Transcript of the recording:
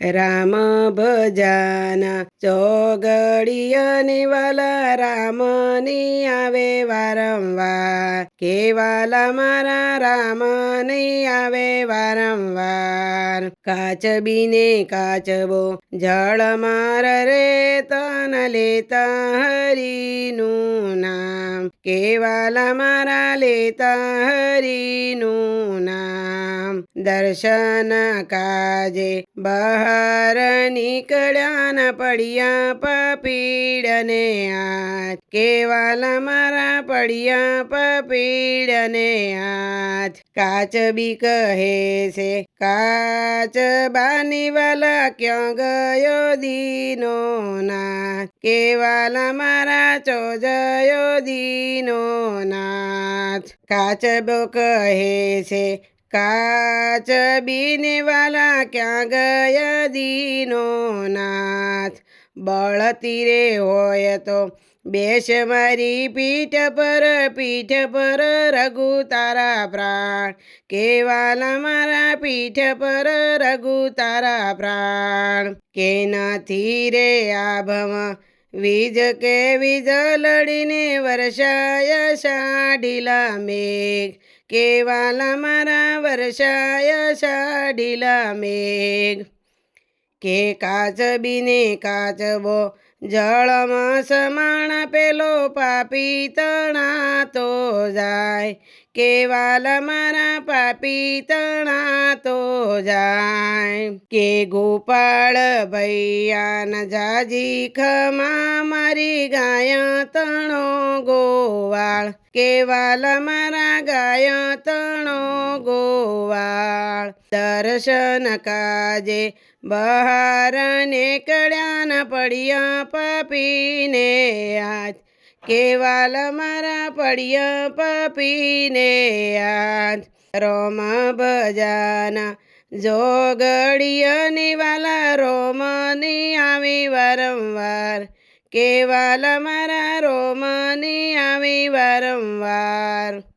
રામ ભજાના ચોગડિયની વાલા રામની આવે વારંવાર. કેવાલા મારા રામની આવે વારંવાર. કાચબીને કાચબો જળ માર રે તન લેતા હરીનું નામ. કેવાલા મારા લેતા હરીનું નામ. દર્શન કાજે બહાર નીકળ્યા ન પડ્યા પપીડને હાથ કેવાલા મારા પડ્યા પપીડને હાથ કાચબી કહે છે, કાચ બાની વાલા ક્યાં ગયો દીનો ના કેવાલા મારા ચોજયો દીનો નાથ? કાચબો કહે છે કાચ બીને વાલા ક્યાં ગયા દીનો નાથ? બળતી રે હોય તો બેસ મારી પીઠ પર પીઠ પર રઘુ તારા પ્રાણ. કેવાલા મારા પીઠ પર, રઘુ તારા પ્રાણ. કે નથી રે આભમાં, વીજ કે વીજ લડીને વર્ષાય સાઢીલા મેઘ. કેવાલા મારા વર્ષાય શાઢીલા મેઘ. કે કાચબીને કાચબો જળમાં સમાણ પેલો પાપી તણા તો જાય કેવાલા મારા પાપી તણા તો જાય. કે ગોપાળ ભૈયાન જાજી ખમા મારી ગાય તણો ગોવાળ. કેવાલા મારા ગાય તણો ગોવાળ. દર્શન કાજે બહાર નીકળ્યા ન પડ્યા પપીને આજ. કેવાલ મારા પડ્યા પપીને આજ. રોમ ભજાના જોગડિયની વાલા રોમની આવી વારંવાર. કેવાલ મારા રોમની આવી વારંવાર.